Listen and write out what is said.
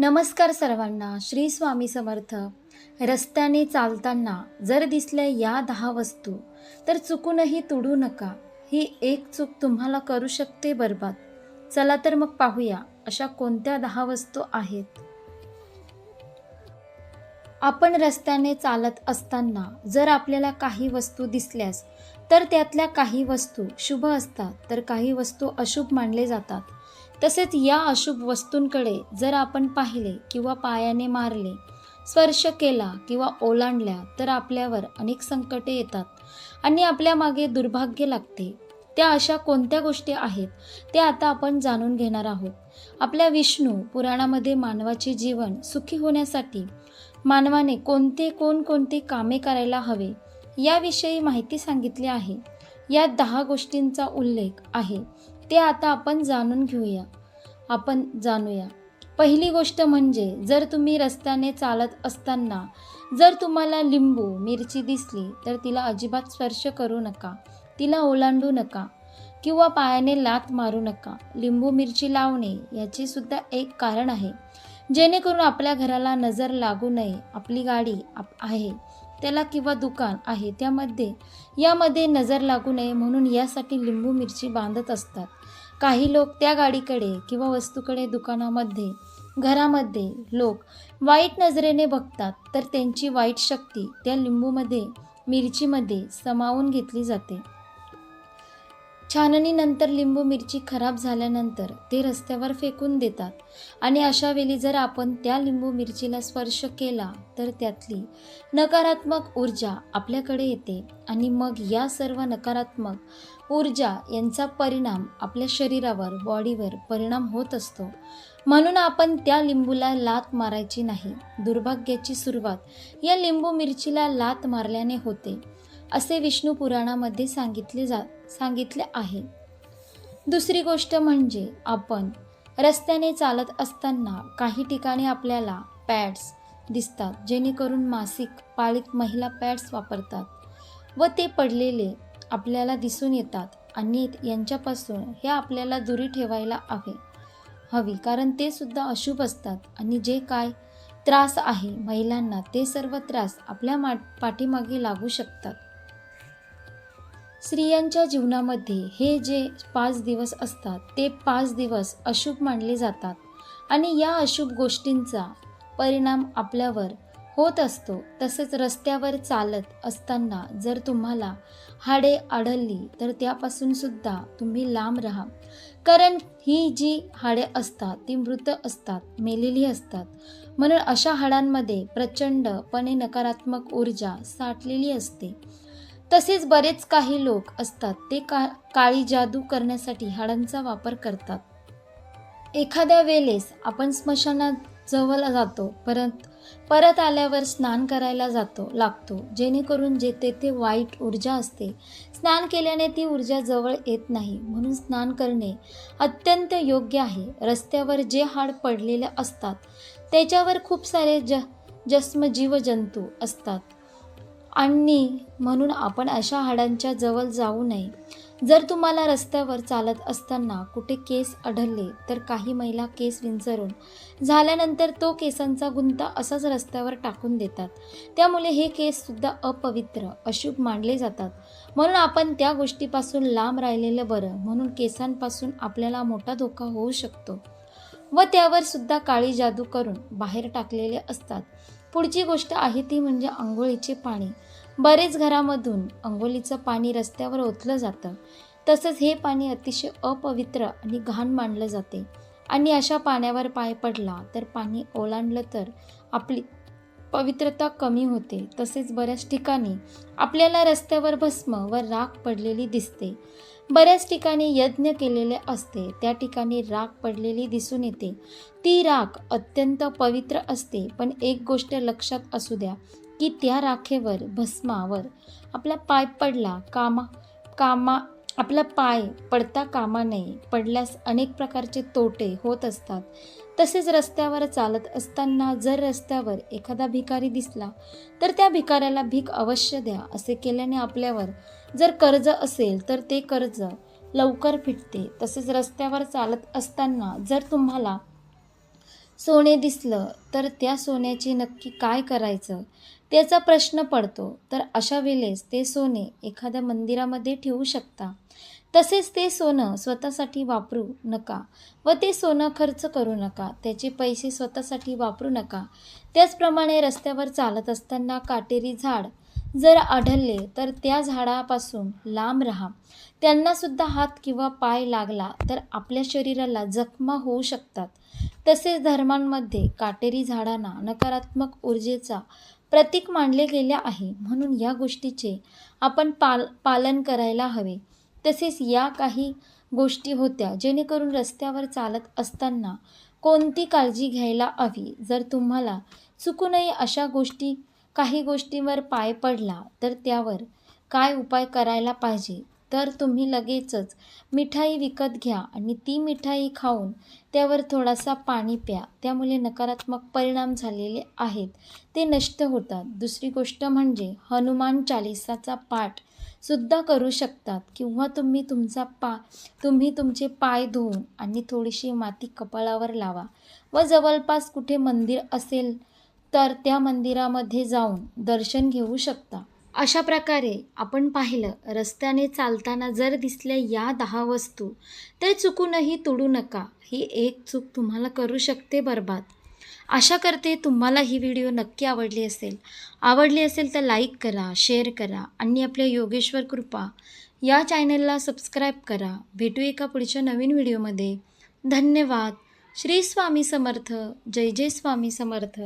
नमस्कार सर्वांना श्री स्वामी समर्थ. रस्त्याने चालताना जर दिसल्या या दहा वस्तू तर चुकूनही तुडू नका. ही एक चूक तुम्हाला करू शकते बरबाद. चला तर मग पाहूया अशा कोणत्या दहा वस्तू आहेत. आपण रस्त्याने चालत असताना जर आपल्याला काही वस्तू दिसल्यास तर त्यातल्या काही वस्तू शुभ असतात तर काही वस्तू अशुभ मानले जातात. तसेच या अशुभ वस्तूंकडे जर आपण पाहिले किंवा पायाने मारले स्पर्श केला किंवा ओलांडल्या तर आपल्यावर अनेक संकटे येतात आणि आपल्या मागे दुर्भाग्य लागते. त्या अशा कोणत्या गोष्टी आहेत ते आता आपण जाणून घेणार आहोत. आपल्या विष्णू पुराणामध्ये मानवाचे जीवन सुखी होण्यासाठी मानवाने कोणते कोणकोणते कामे करायला हवे याविषयी माहिती सांगितली आहे. या दहा गोष्टींचा उल्लेख आहे ते आता आपण जाणून घेऊया. आपण जाणूया. पहिली गोष्ट म्हणजे जर तुम्ही रस्त्याने चालत असताना जर तुम्हाला लिंबू मिरची दिसली तर तिला अजिबात स्पर्श करू नका. तिला ओलांडू नका किंवा पायाने लात मारू नका. लिंबू मिरची लावणे याचे सुद्धा एक कारण आहे. जेणेकरून आपल्या घराला नजर लागू नये. आपली गाडी आप आहे त्याला किंवा दुकान आहे त्यामध्ये यामध्ये नजर लागू नये म्हणून यासाठी लिंबू मिरची बांधत असतात. काही लोक त्या गाडीकडे किंवा वस्तूकडे दुकानामध्ये घरामध्ये लोक वाईट नजरेने बघतात तर त्यांची वाईट शक्ती त्या लिंबूमध्ये मिरचीमध्ये समावून घेतली जाते. छाननीनंतर लिंबू मिरची खराब झाल्यानंतर ते रस्त्यावर फेकून देतात. आणि अशा वेळी जर आपण त्या लिंबू मिरचीला स्पर्श केला तर त्यातली नकारात्मक ऊर्जा आपल्याकडे येते. आणि मग या सर्व नकारात्मक ऊर्जा यांचा परिणाम आपल्या शरीरावर बॉडीवर परिणाम होत असतो. म्हणून आपण त्या लिंबूला लात मारायची नाही. दुर्भाग्याची सुरुवात या लिंबू मिरचीला लात मारल्याने होते. असे विष्णू पुराणामध्ये सांगितले जा सांगितले आहे. दुसरी गोष्ट म्हणजे आपण रस्त्याने चालत असताना काही ठिकाणी आपल्याला पॅड्स दिसतात जेणेकरून मासिक पाळीत महिला पॅड्स वापरतात व ते पडलेले आपल्याला दिसून येतात आणि यांच्यापासून हे आपल्याला दुरी ठेवायला हवे हवी. कारण ते सुद्धा अशुभ असतात आणि जे काय त्रास आहे महिलांना ते सर्व त्रास आपल्या मा पाठीमागे लागू शकतात. स्त्रियांच्या जीवनामध्ये हे जे पाच दिवस असतात ते पाच दिवस अशुभ मानले जातात. आणि या अशुभ गोष्टींचा परिणाम आपल्यावर होत असतो तसेच रस्त्यावर चालत असताना जर तुम्हाला हाडे आढळली तर त्यापासून सुद्धा तुम्ही लांब राहा. कारण ही जी हाडे असतात ती मृत असतात मेलेली असतात. म्हणून अशा हाडांमध्ये प्रचंडपणे नकारात्मक ऊर्जा साठलेली असते. तसेच बरेच काही लोक असतात ते का काळी जादू करण्यासाठी हाडांचा वापर करतात. एखाद्या वेळेस आपण स्मशानात जवळ जातो परत परत आल्यावर स्नान करायला जातो लागतो. जेणेकरून जे तेथे वाईट ऊर्जा असते स्नान केल्याने ती ऊर्जा जवळ येत नाही. म्हणून स्नान करणे अत्यंत योग्य आहे. रस्त्यावर जे हाड पडलेले असतात त्याच्यावर खूप सारे ज जस्म जीवजंतू असतात. आणि म्हणून आपण अशा हाडांच्या जवळ जाऊ नये. जर तुम्हाला रस्त्यावर चालत असताना कुठे केस आढळले तर काही महिला केस विंचरून झाल्यानंतर तो केसांचा गुंता असाच रस्त्यावर टाकून देतात. त्यामुळे हे केससुद्धा अपवित्र अशुभ मानले जातात. म्हणून आपण त्या गोष्टीपासून लांब राहिलेलं बरं म्हणून केसांपासून आपल्याला मोठा धोका होऊ शकतो. व त्यावर सुद्धा काळी जादू करून बाहेर टाकलेले असतात. पुढची गोष्ट आहे ती म्हणजे आंघोळीचे पाणी. बरेच घरामधून अंघोळीचं पाणी रस्त्यावर ओतलं जातं. तसंच हे पाणी अतिशय अपवित्र आणि घाण मानलं जाते. आणि अशा पाण्यावर पाय पडला तर पाणी ओलांडलं तर आपली पवित्रता कमी होते. तसेच बऱ्याच ठिकाणी आपल्याला रस्त्यावर भस्म व राख पडलेली दिसते. बऱ्याच ठिकाणी यज्ञ केलेले असते. त्या ठिकाणी राख पडलेली दिसून येते. ती राख अत्यंत पवित्र असते. पण एक गोष्ट लक्षात असू द्या की त्या राखेवर भस्मावर आपला पाय पडला कामा कामा आपला पाय पडता कामा नये पडल्यास अनेक प्रकारचे तोटे होत असतात. तसेच रस्त्यावर चालत असताना जर रस्त्यावर एखादा भिकारी दिसला तर त्या भिकाऱ्याला भीक अवश्य द्या असे केल्याने आपल्यावर जर कर्ज असेल तर ते कर्ज लवकर फिटते. तसेच रस्त्यावर चालत असताना जर तुम्हाला सोने दिसलं तर त्या सोन्याची नक्की काय करायचं? त्याचा प्रश्न पडतो. तर अशा वेळेस ते सोने एखाद्या मंदिरामध्ये ठेवू शकता. तसेच ते सोनं स्वतःसाठी वापरू नका व ते सोनं खर्च करू नका. त्याचे पैसे स्वतःसाठी वापरू नका. त्याचप्रमाणे रस्त्यावर चालत असताना काटेरी झाड जर आढळले तर त्या झाडापासून लांब राहा. त्यांनासुद्धा हात किंवा पाय लागला तर आपल्या शरीराला जखमा होऊ शकतात. तसेच धर्मांमध्ये काटेरी झाडांना नकारात्मक ऊर्जेचा प्रतीक मानले गेले आहे. म्हणून या गोष्टीचे आपण पाल पालन करायला हवे. तसेच या काही गोष्टी होत्या जेणेकरून रस्त्यावर चालत असताना कोणती काळजी घ्यायला हवी? जर तुम्हाला चुकूनही अशा गोष्टी काही गोष्टींवर पाय पडला तर त्यावर काय उपाय करायला पाहिजे? तर तुम्ही लगेचच मिठाई विकत घ्या आणि ती मिठाई खाऊन त्यावर थोडासा पाणी प्या. त्यामुळे नकारात्मक परिणाम झालेले आहेत. ते नष्ट होतात. दुसरी गोष्ट म्हणजे हनुमान चालिसाचा पाठ सुद्धा करू शकतात किंवा तुम्ही तुमचा पा तुम्ही तुमचे पाय धुवून आणि थोडीशी माती कपाळावर लावा व जवळपास कुठे मंदिर असेल तर त्या मंदिरामध्ये जाऊन दर्शन घेऊ शकता. अशा प्रकारे आपण पाहिलं रस्त्याने चालताना जर दिसल्या या दहा वस्तू तर चुकूनही तोडू नका. ही एक चूक तुम्हाला करू शकते बरबाद. आशा करते तुम्हाला ही व्हिडिओ नक्की आवडली असेल. आवडली असेल तर लाईक करा शेअर करा आणि आपल्या योगेश्वर कृपा या चॅनलला सबस्क्राईब करा. भेटू एका पुढच्या नवीन व्हिडिओमध्ये. धन्यवाद. श्री स्वामी समर्थ. जय जय स्वामी समर्थ.